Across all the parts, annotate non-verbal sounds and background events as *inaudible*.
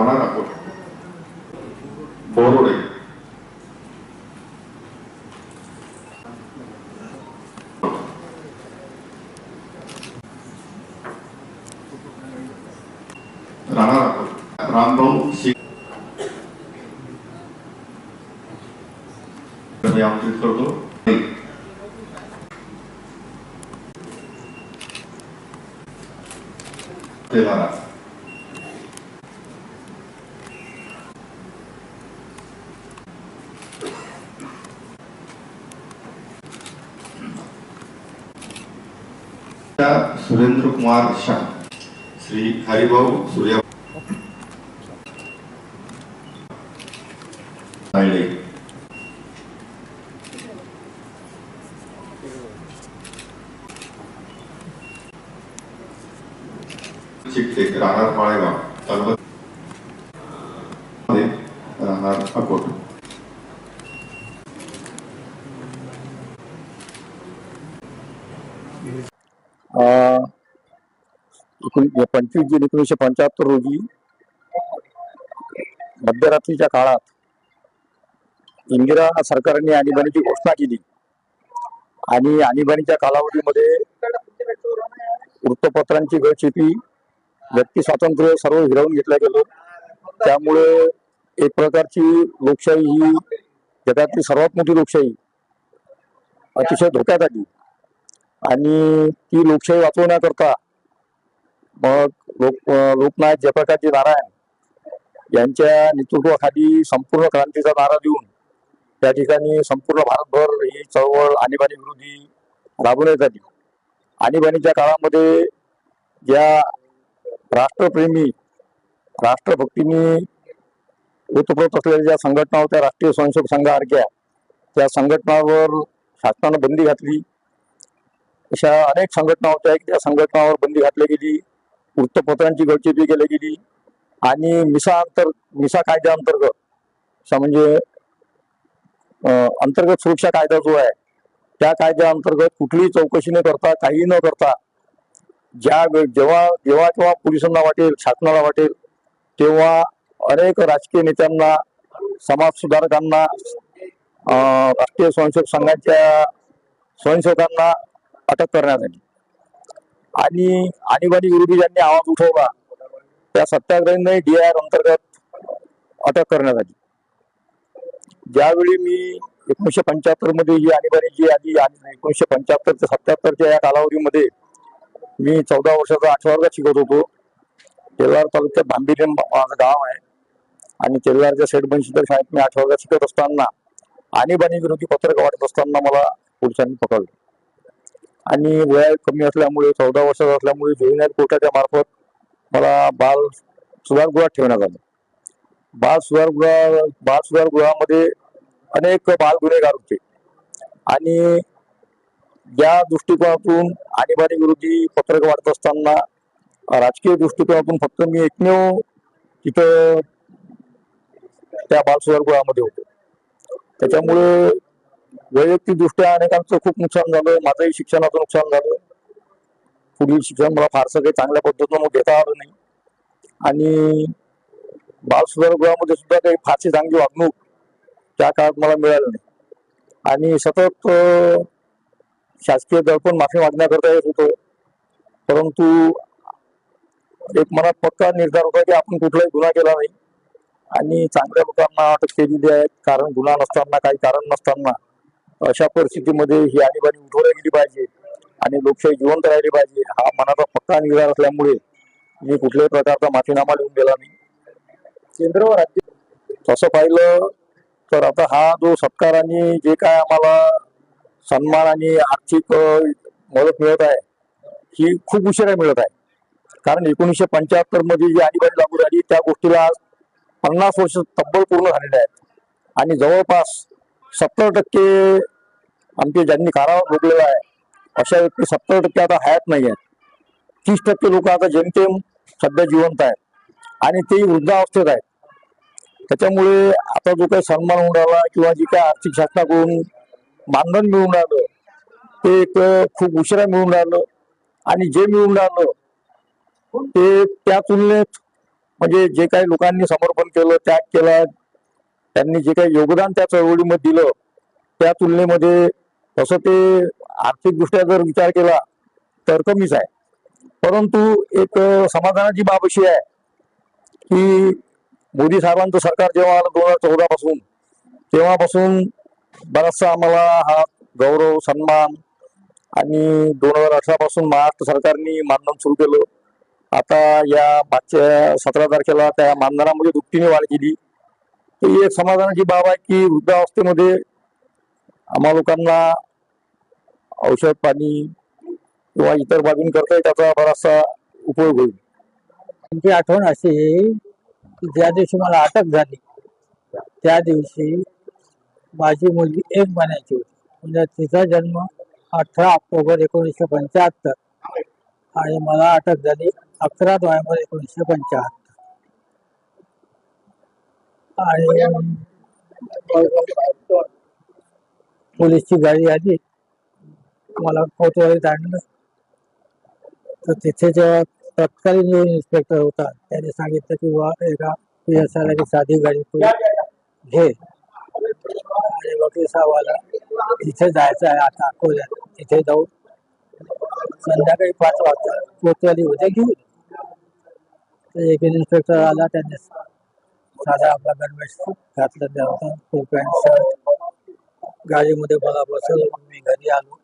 권한하고 보로래 라나라고 람보 시 양질서도 대단하다. सुरेंद्र कुमार शाह श्री हरिभाऊ सूर्या चिकटेक राहणार माळेगाव राहणार अकोट. पंचवीस जून एकोणीसशे पंच्याहत्तर रोजी मध्यरात्रीच्या काळात इंदिरा सरकारने आणीबाणीची घोषणा केली. आणि आणीबाणीच्या कालावधीमध्ये वृत्तपत्रांची गळचेपी व्यक्ती स्वातंत्र्य सर्व हिरावून घेतलं गेलं. त्यामुळे एक प्रकारची लोकशाही ही जगातली सर्वात मोठी लोकशाही अतिशय धोक्यात आली. आणि ती लोकशाही वाचवण्याकरता मग लोक लोकनायक जयप्रकाशजी नारायण यांच्या नेतृत्वाखाली संपूर्ण क्रांतीचा नारा देऊन त्या ठिकाणी संपूर्ण भारतभर ही चळवळ आणीबाणी विरोधी राबवण्यात आली. आणीबाणीच्या काळामध्ये ज्या राष्ट्रप्रेमी राष्ट्रभक्तीने ओतप्रोत असलेल्या ज्या संघटना होत्या राष्ट्रीय स्वयंसेवक संघासारख्या त्या संघटनावर शासनानं बंदी घातली. अशा अनेक संघटना होत्या. की त्या संघटनावर बंदी घातली गेली. वृत्तपत्रांची गळचेपी केली गेली. आणि मिसा अंतर मिसा कायद्याअंतर्गत म्हणजे अंतर्गत सुरक्षा कायदा जो आहे त्या कायद्याअंतर्गत कुठलीही चौकशी न करता काही न करता ज्या वे- जेव्हा जेव्हा केव्हा पोलिसांना वाटेल शासनाला वाटेल तेव्हा अनेक राजकीय नेत्यांना समाजसुधारकांना राष्ट्रीय स्वयंसेवक संघाच्या स्वयंसेवकांना अटक करण्यात आली. आणि आणीबाणी विरोधी ज्यांनी आवाज उठवला त्या सत्याग्रहींना डीआर अंतर्गत अटक करण्यात आली. ज्यावेळी मी एकोणीशे पंच्याहत्तरमध्ये जी आणीबाणी जी आली आणि एकोणीशे पंच्याहत्तर ते सत्याहत्तरच्या या कालावधीमध्ये मी चौदा वर्षाचा आठव्या वर्गात शिकत होतो. तेलार तालुक्यात भांबिरी माझं गाव आहे. आणि तेलारच्या सेठ बनशीकर शाळेत मी आठव्या वर्गात शिकत असताना आणीबाणी विरोधी पत्रक वाटत असताना मला पोलिसांनी पकडलं. आणि वय कमी असल्यामुळे चौदा वर्षाचा असल्यामुळे जुनियर कोर्टाच्या मार्फत. मला बाल सुधारगृहात ठेवण्यात आलं. बाल सुधारगृह बाल सुधारगृहामध्ये अनेक बाल गुन्हेगार होते. आणि या दृष्टिकोनातून आणीबाणी विरोधी पत्रक वाटत असताना राजकीय दृष्टिकोनातून फक्त मी एकमेव तिथं त्या बाल सुधारगृहामध्ये होतो. त्याच्यामुळे वैयक्तिक दृष्ट्या अनेकांचं खूप नुकसान झालं. माझंही शिक्षणाचं नुकसान झालं. पुढील शिक्षण मला फारसं काही चांगल्या पद्धतीनं मग घेता आलं नाही. आणि बाल सुधारगृहामध्ये सुद्धा काही फारशी चांगली वागणूक त्या काळात मला मिळालं नाही. आणि सतत शासकीय दडपण माफी मागण्याकरता येत होतो. परंतु एक मनात पक्का निर्धार होता की आपण कुठलाही गुन्हा केला नाही. आणि चांगल्या लोकांना अटक केलेली आहे. कारण गुन्हा नसताना काही कारण नसताना अशा परिस्थितीमध्ये ही आणीबाणी उठवली गेली पाहिजे आणि लोकशाही जिवंत राहिली पाहिजे हा मनाचा पक्का निर्धार असल्यामुळे मी कुठल्याही प्रकारचा माफीनामा लिहून दिला नाही. केंद्र व राज्य? तसं पाहिलं तर आता हा जो सत्कार आणि जे काय आम्हाला सन्मान आणि आर्थिक मदत मिळत आहे ही खूप उशिरा मिळत आहे. कारण एकोणीसशे पंच्याहत्तरमध्ये जी आणीबाणी लागू झाली त्या गोष्टीला आज पन्नास वर्ष तब्बल पूर्ण झालेले आहेत. आणि जवळपास सत्तर टक्के आमचे ज्यांनी कारावास भोगलेला आहे अशा व्यक्ती सत्तर टक्के आता हयात नाही आहेत. तीस टक्के लोक आता जेमतेम सध्या जिवंत आहेत आणि तेही वृद्धावस्थेत आहेत. त्याच्यामुळे आता जो काही सन्मान होऊन राहिला किंवा जी काही आर्थिक शासनाकडून मानधन मिळून राहिलं ते एक खूप उशिरा मिळून राहिलं आणि जे मिळून राहिलं ते त्या तुलनेत म्हणजे जे काही लोकांनी समर्पण केलं त्याग केला त्यांनी जे काही योगदान त्या चळवळीमध्ये दिलं त्या तुलनेमध्ये तसं ते आर्थिकदृष्ट्या जर विचार केला तर कमीच आहे. परंतु एक समाधानाची बाब अशी आहे की मोदी साहेबांचं सरकार जेव्हा आलं दोन हजार चौदा पासून तेव्हापासून बराचसा आम्हाला हा गौरव सन्मान आणि दोन हजार अठरा पासून महाराष्ट्र सरकारने मानधन सुरू केलं. आता या मागच्या सतरा तारखेला त्या मानधनामध्ये दुपटीने वाढ केली. ही एक समाधानाची बाब आहे की वृद्धावस्थेमध्ये आम्हा लोकांना औषध पाणी किंवा इतर बाबींकरता त्याचा बराचसा उपयोग होईल. त्यांची आठवण अशी आहे की ज्या दिवशी मला अटक झाली त्या दिवशी माझी मुलगी एक महिन्याची होती. म्हणजे तिचा जन्म अठरा ऑक्टोबर एकोणीसशे पंच्याहत्तर. आणि मला अटक झाली अकरा नोव्हेंबर एकोणीसशे पंच्याहत्तर. आणि पोलीसची गाडी आली. मला कोतवालीत आणलं तर तिथे जेव्हा तत्कालीन जो इन्स्पेक्टर होता त्याने सांगितलं की बा एका पी एस आयला की साधी गाडी तू घे. आणि वकील साहेबाला तिथे जायचं आहे आता अकोल्यात. तिथे जाऊन संध्याकाळी पाच वाजता कोतवाली उद्या घेऊन. एक इन्स्पेक्टर आला त्याने साधा आपला गणवेश घातलं होता. फुल पॅन्ट शर्ट गाडीमध्ये मला बसवलं मग मी घरी आलो.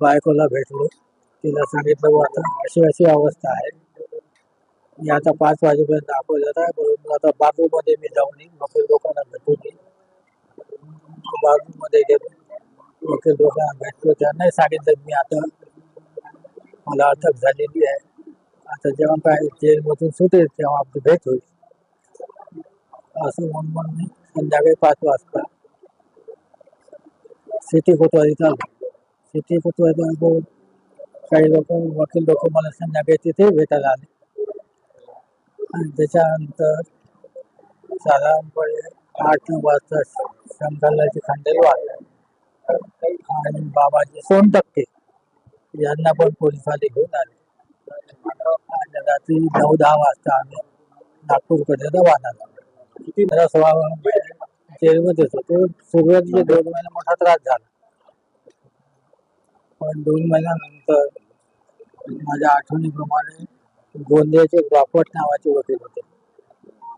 बायकोला भेटलो. तिला सांगितलं बुवा आता अशी अशी अवस्था आहे. मी आता पाच वाजेपर्यंत दाखवलं आहे म्हणून आता बाजूमध्ये मी जाऊन येईन. वकील लोकांना भेटून येईन. बाथरूम गेलो. वकील लोकांना भेटलो. त्यांनाही सांगितलं मी आता मला अटक झालेली आहे. आता जेव्हा काय जेलमधून सुटेल तेव्हा आपली भेट होईल. असं म्हणून म्हणून मी संध्याकाळी पाच वाजता सिटी कोतवालीत आलो. सिटी कोतवालीत काही लोक वकील लोक मला संध्याकाळी तिथे भेटायला आले. आणि त्याच्यानंतर साधारणपणे आठ नऊ वाजता शंकरलाची खंडेल वाढले आणि बाबाजी सोन टक्के यांना पण पोलिसांनी घेऊन आले. आणि रात्री नऊ दहा वाजता आम्ही नागपूरकडे रवाना झालो. किती मला स्वभाव जेलमध्येच होतो सुरुवातीचे दोन महिने मोठा त्रास झाला. पण दोन महिन्यानंतर माझ्या आठवणीप्रमाणे गोंदियाचे बापट नावाचे वकील होते.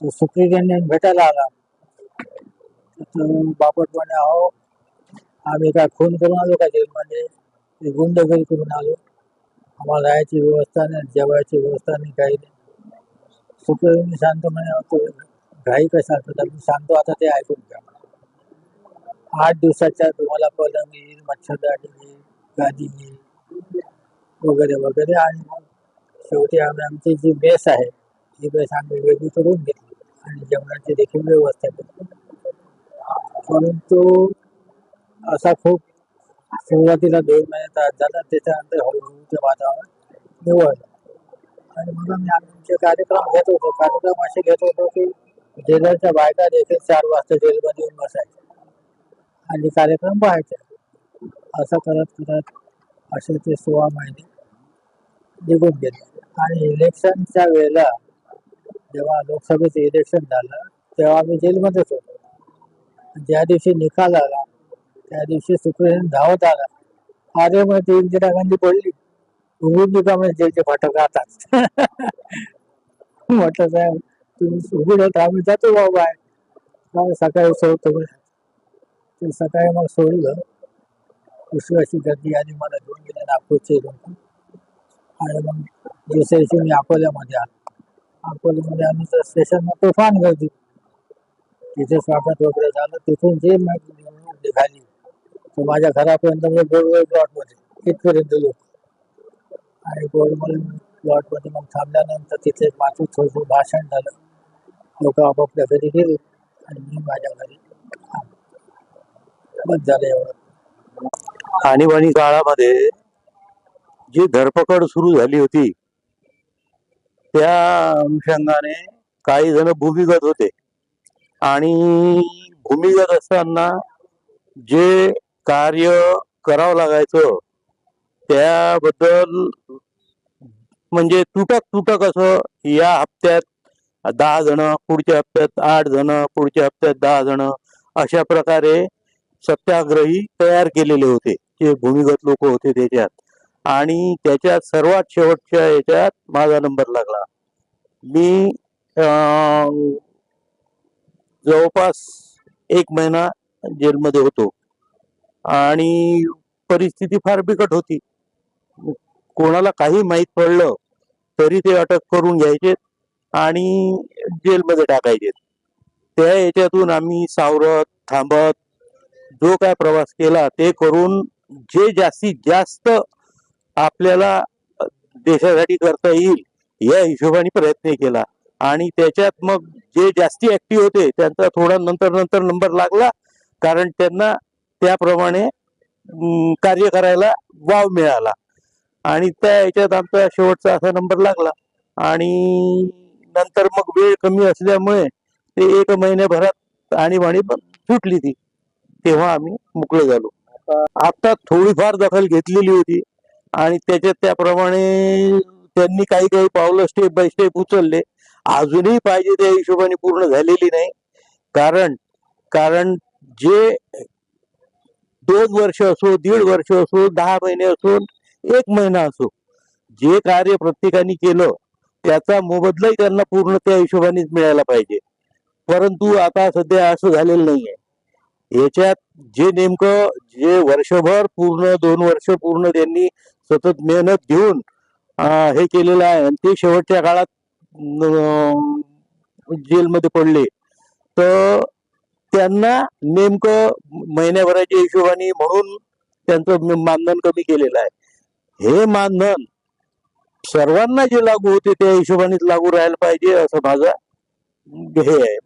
तो सुप्रिटेंडेंट भेटायला आला. बापट म्हणे अहो आम्ही काय खून करून आलो का जेलमध्ये? ते गुंडगिरी करून आलो. आम्हाला राहायची व्यवस्था नाही जेवायची व्यवस्था नाही काही नाही. सुप्रिटेंडेंट शांत म्हणे काही तो घाई कशा तर मी सांगतो आता ते ऐकून घ्या. आठ दिवसाच्या तुम्हाला पलंग येईल मच्छरदाणी येईल गादी येईल वगैरे वगैरे. आणि शेवटी आम्ही आमची जी बेस आहे ती बेस आम्ही वेगळी करून घेतली. आणि जेवणाची देखील व्यवस्था केली. परंतु असा खूप सुरुवातीला दोन महिने त्रास झाला त्याच्यानंतर हळूहळू ते वातावरण निवडलं आणि म्हणून मी आमचे कार्यक्रम घेत होतो. कार्यक्रम असे घेत होतो की जेलरच्या बायका देखील चार वाजता जेलमध्ये येऊन बसायच्या. आणि कार्यक्रम पाहायचे असं करत करत असे ते सोळा महिने निघून गेले. आणि इलेक्शनच्या वेळेला जेव्हा लोकसभेचं इलेक्शन झालं तेव्हा आम्ही जेलमध्येच होतो. ज्या दिवशी निकाल आला त्या दिवशी सुप्रीम धावत आला. अरे मग ती इंदिरा गांधी पडली उघडून रिकामे जेलचे फाटक राहतात. *laughs* म्हटलं साहेब तुम्ही उभी होता आम्ही जातो बाबा आहे मग सकाळी सोडतो ते सकाळी मग सोडलं दुसरी गर्दी आली मला घेऊन गेले नागपूरचे लोक आणि मग दुसऱ्या दिवशी मी अकोल्यामध्ये आलो अकोल्यामध्ये आम्ही तर स्टेशनमध्ये तुफान गर्दी तिथे स्वागत वगैरे झालं तिथून जे मग निवडणूक निघाली तर माझ्या घरापर्यंत म्हणजे गोडवळ प्लॉटमध्ये इथपर्यंत लोक आणि गोडवळ प्लॉटमध्ये मग थांबल्यानंतर तिथे माझं थोडं भाषण झालं लोक आपापल्या घरी गेले आणि मी माझ्या घरी बस झालं एवढं. आणीबाणी काळामध्ये जी धरपकड सुरू झाली होती त्या अनुषंगाने काही जण भूमिगत होते. आणि भूमिगत असताना जे कार्य करावं लागायचं त्याबद्दल म्हणजे तुटक तुटक असं या हप्त्यात दहा जण पुढच्या हप्त्यात आठ जण पुढच्या हप्त्यात दहा जण अशा प्रकारे सत्याग्रही तयार केलेले होते. जे भूमिगत लोक होते त्याच्यात. आणि त्याच्यात सर्वात शेवटच्या याच्यात माझा नंबर लागला. मी जवळपास एक महिना जेलमध्ये होतो. आणि परिस्थिती फार बिकट होती. कोणाला काही माहीत पडलं तरी ते अटक करून घ्यायचे. आणि जेलमध्ये टाकायचे. त्या याच्यातून आम्ही सावरत थांबत जो काय प्रवास केला ते करून जे जास्तीत जास्त आपल्याला देशासाठी करता येईल या हिशोबाने प्रयत्न केला. आणि त्याच्यात मग जे जास्ती ऍक्टिव्ह होते त्यांचा थोडा नंतर नंतर नंबर लागला कारण त्यांना त्याप्रमाणे कार्य करायला वाव मिळाला. आणि त्या याच्यात आमचा शेवटचा असा नंबर लागला. आणि नंतर मग वेळ कमी असल्यामुळे ते एक महिन्याभरात आणीबाणी पण सुटली ती. तेव्हा आम्ही मोकळे झालो. आता थोडीफार दखल घेतलेली होती आणि त्याच्यात त्याप्रमाणे त्यांनी काही काही पावलं स्टेप बाय स्टेप उचलले. अजूनही पाहिजे त्या हिशोबाने पूर्ण झालेली नाही. कारण कारण जे दोन वर्ष असो दीड वर्ष असो दहा महिने असो एक महिना असो जे कार्य प्रत्येकाने केलं त्याचा मोबदलाही त्यांना पूर्ण त्या हिशोबानेच मिळायला पाहिजे. परंतु आता सध्या असं झालेलं नाहीये. याच्यात जे नेमकं जे वर्षभर पूर्ण दोन वर्ष पूर्ण त्यांनी सतत मेहनत घेऊन हे केलेलं आहे आणि ते शेवटच्या काळात जेलमध्ये पडले. तर त्यांना नेमकं महिन्याभराच्या हिशोबाने म्हणून त्यांचं मानधन कमी केलेलं आहे. हे मानधन सर्वांना जे लागू होते त्या हिशोबानेच लागू राहायला पाहिजे असं माझा हे आहे.